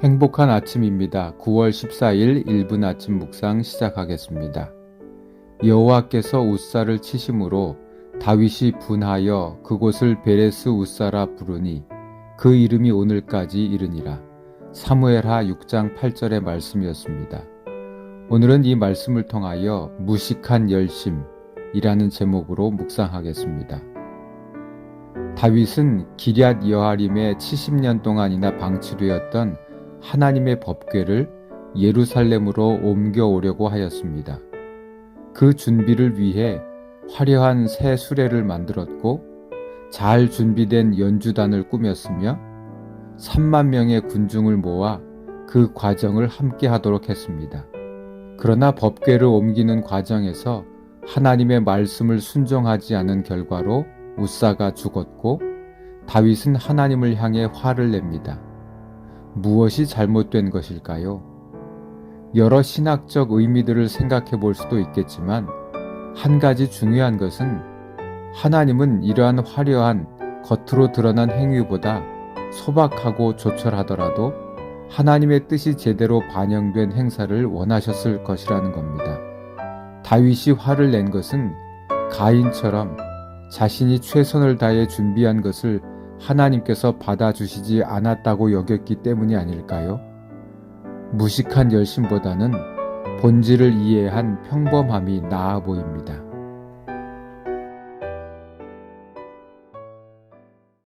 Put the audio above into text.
행복한 아침입니다. 9월 14일 1분 아침 묵상 시작하겠습니다. 여호와께서 웃사를 치심으로 다윗이 분하여 그곳을 베레스 웃사라 부르니 그 이름이 오늘까지 이르니라. 사무엘하 6장 8절의 말씀이었습니다. 오늘은 이 말씀을 통하여 무식한 열심이라는 제목으로 묵상하겠습니다. 다윗은 기럇 여하림에 70년 동안이나 방치되었던 하나님의 법궤를 예루살렘으로 옮겨오려고 하였습니다. 그 준비를 위해 화려한 새 수레를 만들었고 잘 준비된 연주단을 꾸몄으며 3만 명의 군중을 모아 그 과정을 함께 하도록 했습니다. 그러나 법궤를 옮기는 과정에서 하나님의 말씀을 순종하지 않은 결과로 우사가 죽었고 다윗은 하나님을 향해 화를 냅니다. 무엇이 잘못된 것일까요? 여러 신학적 의미들을 생각해 볼 수도 있겠지만 한 가지 중요한 것은 하나님은 이러한 화려한 겉으로 드러난 행위보다 소박하고 조촐하더라도 하나님의 뜻이 제대로 반영된 행사를 원하셨을 것이라는 겁니다. 다윗이 화를 낸 것은 가인처럼 자신이 최선을 다해 준비한 것을 하나님께서 받아주시지 않았다고 여겼기 때문이 아닐까요? 무식한 열심보다는 본질을 이해한 평범함이 나아 보입니다.